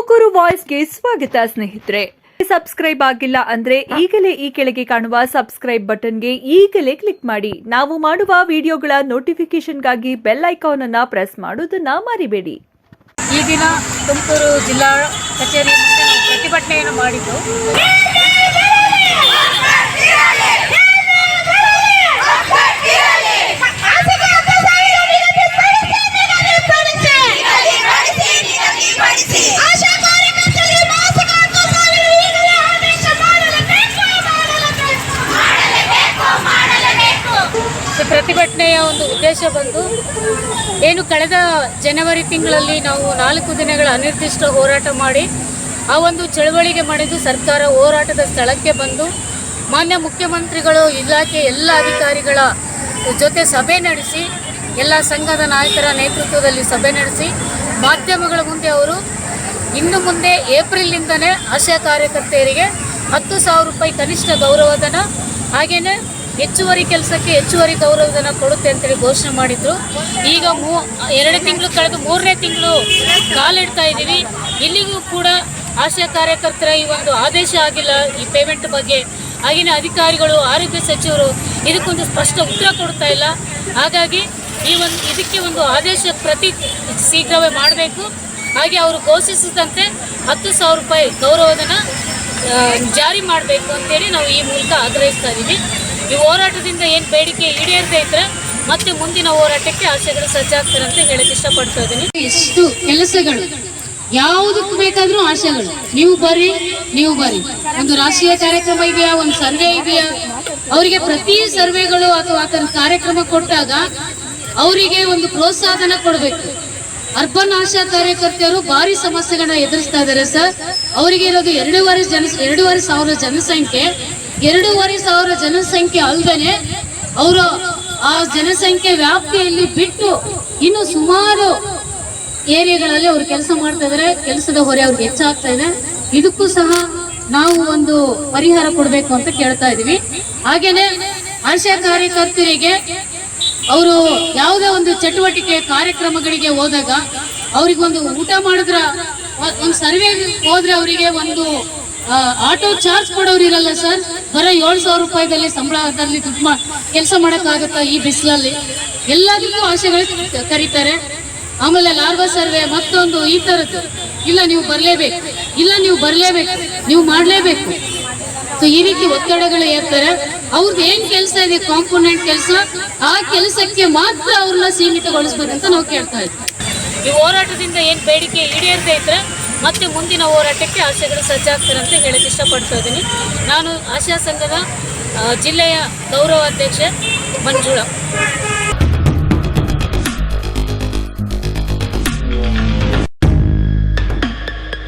ತುಮಕೂರು ವಾಯ್ಸ್ಗೆ ಸ್ವಾಗತ, ಸ್ನೇಹಿತರೆ. ಸಬ್ಸ್ಕ್ರೈಬ್ ಆಗಿಲ್ಲ ಅಂದ್ರೆ ಈಗಲೇ ಈ ಕೆಳಗೆ ಕಾಣುವ ಸಬ್ಸ್ಕ್ರೈಬ್ ಬಟನ್ಗೆ ಈಗಲೇ ಕ್ಲಿಕ್ ಮಾಡಿ. ನಾವು ಮಾಡುವ ವಿಡಿಯೋಗಳ ನೋಟಿಫಿಕೇಶನ್ಗಾಗಿ ಬೆಲ್ ಐಕಾನ್ ಅನ್ನ ಪ್ರೆಸ್ ಮಾಡೋದನ್ನ ಮರಿಬೇಡಿ. ಈ ದಿನ ತುಮಕೂರು ಜಿಲ್ಲಾ ಕಚೇರಿ ಪ್ರತಿಭಟನೆಯನ್ನು ಮಾಡಿದ್ದು. ಪ್ರತಿಭಟನೆಯ ಒಂದು ಉದ್ದೇಶ ಬಂದು, ಏನು ಕಳೆದ ಜನವರಿ ತಿಂಗಳಲ್ಲಿ ನಾವು ನಾಲ್ಕು ದಿನಗಳ ಅನಿರ್ದಿಷ್ಟ ಹೋರಾಟ ಮಾಡಿ, ಆ ಒಂದು ಚಳವಳಿಗೆ ಮಾಡಿದ್ದು ಸರ್ಕಾರ ಹೋರಾಟದ ಸ್ಥಳಕ್ಕೆ ಬಂದು, ಮಾನ್ಯ ಮುಖ್ಯಮಂತ್ರಿಗಳು, ಇಲಾಖೆ ಎಲ್ಲ ಅಧಿಕಾರಿಗಳ ಜೊತೆ ಸಭೆ ನಡೆಸಿ, ಎಲ್ಲ ಸಂಘದ ನಾಯಕರ ನೇತೃತ್ವದಲ್ಲಿ ಸಭೆ ನಡೆಸಿ, ಮಾಧ್ಯಮಗಳ ಮುಂದೆ ಅವರು ಇನ್ನು ಮುಂದೆ ಏಪ್ರಿಲ್ನಿಂದಲೇ ಆಶಾ ಕಾರ್ಯಕರ್ತೆಯರಿಗೆ ಹತ್ತು ಸಾವಿರ ರೂಪಾಯಿ ಕನಿಷ್ಠ ಗೌರವಧನ ಹಾಗೆಯೇ ಹೆಚ್ಚುವರಿ ಕೆಲಸಕ್ಕೆ ಹೆಚ್ಚುವರಿ ಗೌರವಧನ ಕೊಡುತ್ತೆ ಅಂತೇಳಿ ಘೋಷಣೆ ಮಾಡಿದ್ರು. ಈಗ ಮೂ ಎರಡು ತಿಂಗಳು ಕಳೆದು ಮೂರನೇ ತಿಂಗಳು ಕಾಲಿಡ್ತಾ ಇದ್ದೀವಿ. ಇಲ್ಲಿಗೂ ಕೂಡ ಆಶಾ ಕಾರ್ಯಕರ್ತರ ಈ ಒಂದು ಆದೇಶ ಆಗಿಲ್ಲ ಈ ಪೇಮೆಂಟ್ ಬಗ್ಗೆ. ಆಗಿನ ಅಧಿಕಾರಿಗಳು, ಆರೋಗ್ಯ ಸಚಿವರು ಇದಕ್ಕೊಂದು ಸ್ಪಷ್ಟ ಉತ್ತರ ಕೊಡ್ತಾ ಇಲ್ಲ. ಹಾಗಾಗಿ ಈ ಒಂದು ಇದಕ್ಕೆ ಒಂದು ಆದೇಶ ಪ್ರತಿ ಶೀಘ್ರವೇ ಮಾಡಬೇಕು. ಹಾಗೆ ಅವರು ಘೋಷಿಸಿದಂತೆ ಹತ್ತು ಸಾವಿರ ರೂಪಾಯಿ ಗೌರವಧನ ಜಾರಿ ಮಾಡಬೇಕು ಅಂತೇಳಿ ನಾವು ಈ ಮೂಲಕ ಆಗ್ರಹಿಸ್ತಾ ಇದ್ದೀವಿ. ಈ ಹೋರಾಟದಿಂದ ಏನು ಬೇಡಿಕೆ ಈಡೇರದೇ ಇದ್ರೆ ಮತ್ತೆ ಮುಂದಿನ ಹೋರಾಟಕ್ಕೆ ಆಶೆಗಳು ಸಜ್ಜಾಗ್ತಾರೆ ಅಂತ ಹೇಳಕ್ ಇಷ್ಟಪಡ್ತಾ ಇದ್ದೀನಿ. ಎಷ್ಟು ಕೆಲಸಗಳು, ಯಾವುದಕ್ಕೂ ಬೇಕಾದ್ರೂ ಆಶೆಗಳು ನೀವು ಬರ್ರಿ ನೀವು ಬರ್ರಿ. ಒಂದು ರಾಷ್ಟ್ರೀಯ ಕಾರ್ಯಕ್ರಮ ಇದೆಯಾ, ಒಂದು ಸರ್ವೆ ಇದೆಯಾ? ಅವರಿಗೆ ಪ್ರತಿ ಸರ್ವೆಗಳು ಅಥವಾ ಆತನ ಕಾರ್ಯಕ್ರಮ ಕೊಟ್ಟಾಗ ಅವರಿಗೆ ಒಂದು ಪ್ರೋತ್ಸಾಹನ ಕೊಡಬೇಕು. ಅರ್ಬನ್ ಆಶಾ ಕಾರ್ಯಕರ್ತೆಯರು ಭಾರಿ ಸಮಸ್ಯೆಗಳನ್ನ ಎದುರಿಸ್ತಾ ಇದ್ದಾರೆ ಸರ್. ಅವರಿಗೆ ಇರೋದು ಎರಡೂವರೆ ಜನ, ಎರಡೂವರೆ ಸಾವಿರ ಜನಸಂಖ್ಯೆ. ಎರಡೂವರೆ ಸಾವಿರ ಜನಸಂಖ್ಯೆ ಅಲ್ದೇನೆ ಅವರು ಆ ಜನಸಂಖ್ಯೆ ವ್ಯಾಪ್ತಿಯಲ್ಲಿ ಬಿಟ್ಟು ಇನ್ನು ಸುಮಾರು ಏರಿಯಾಗಳಲ್ಲಿ ಅವ್ರು ಕೆಲಸ ಮಾಡ್ತಾ ಇದ್ದಾರೆ. ಕೆಲಸದ ಹೊರೆ ಅವ್ರಿಗೆ ಹೆಚ್ಚಾಗ್ತಾ ಇದೆ. ಇದಕ್ಕೂ ಸಹ ನಾವು ಒಂದು ಪರಿಹಾರ ಕೊಡಬೇಕು ಅಂತ ಕೇಳ್ತಾ ಇದೀವಿ ಹಾಗೇನೆ ಆಶಾ ಕಾರ್ಯಕರ್ತರಿಗೆ ಅವರು ಯಾವುದೇ ಚಟುವಟಿಕೆ ಕಾರ್ಯಕ್ರಮಗಳಿಗೆ ಹೋದಾಗ ಅವ್ರಿಗೆ ಒಂದು ಊಟ ಮಾಡಿದ್ರ, ಒಂದು ಸರ್ವೆ ಹೋದ್ರೆ ಅವರಿಗೆ ಒಂದು ಆಟೋ ಚಾರ್ಜ್ ಕೊಡೋರು ಇರಲ್ಲ ಸರ್. ಬರೋ ಏಳು ಸಾವಿರ ರೂಪಾಯಿದಲ್ಲಿ ಸಂಬಳದಲ್ಲಿ ದುಡ್ಡು ಮಾಡಿ ಕೆಲಸ ಮಾಡೋಕ್ಕಾಗುತ್ತಾ ಈ ಬಿಸಿಲಲ್ಲಿ? ಎಲ್ಲದಕ್ಕೂ ಆಸೆಗಳು ಕರೀತಾರೆ ಆಮೇಲೆ ಲಾರ್ವಾ ಸರ್ವೆ ಮತ್ತೊಂದು ಈ ಥರದ್ದು ಇಲ್ಲ, ನೀವು ಬರಲೇಬೇಕು. ಇಲ್ಲ, ನೀವು ಬರಲೇಬೇಕು. ನೀವು ಮಾಡಲೇಬೇಕು. ಸೊ ಈ ರೀತಿ ಒತ್ತಡಗಳು ಏರ್ತಾರೆ. ಅವ್ರದ್ದು ಏನ್ ಕೆಲಸ ಇದೆ ಕಾಂಪೋನೆಂಟ್ ಕೆಲಸ, ಆ ಕೆಲಸಕ್ಕೆ ಮಾತ್ರ ಅವ್ರನ್ನ ಅಂತ ನಾವು ಕೇಳ್ತಾ ಇದ್ದೀವಿ ಈ ಹೋರಾಟದಿಂದ ಏನ್ ಬೇಡಿಕೆ ಈಡೇರದೇ ಇದ್ರೆ ಮತ್ತೆ ಮುಂದಿನ ಹೋರಾಟಕ್ಕೆ ಆಶೆಗಳು ಸಜ್ಜಾಗ್ತಾರೆ ಅಂತ ಹೇಳಕ್ ಇಷ್ಟಪಡ್ತಾ ಇದ್ದೀನಿ. ನಾನು ಆಶಾ ಸಂಘದ ಜಿಲ್ಲೆಯ ಗೌರವ ಅಧ್ಯಕ್ಷೆ ಮಂಜುಳಾ.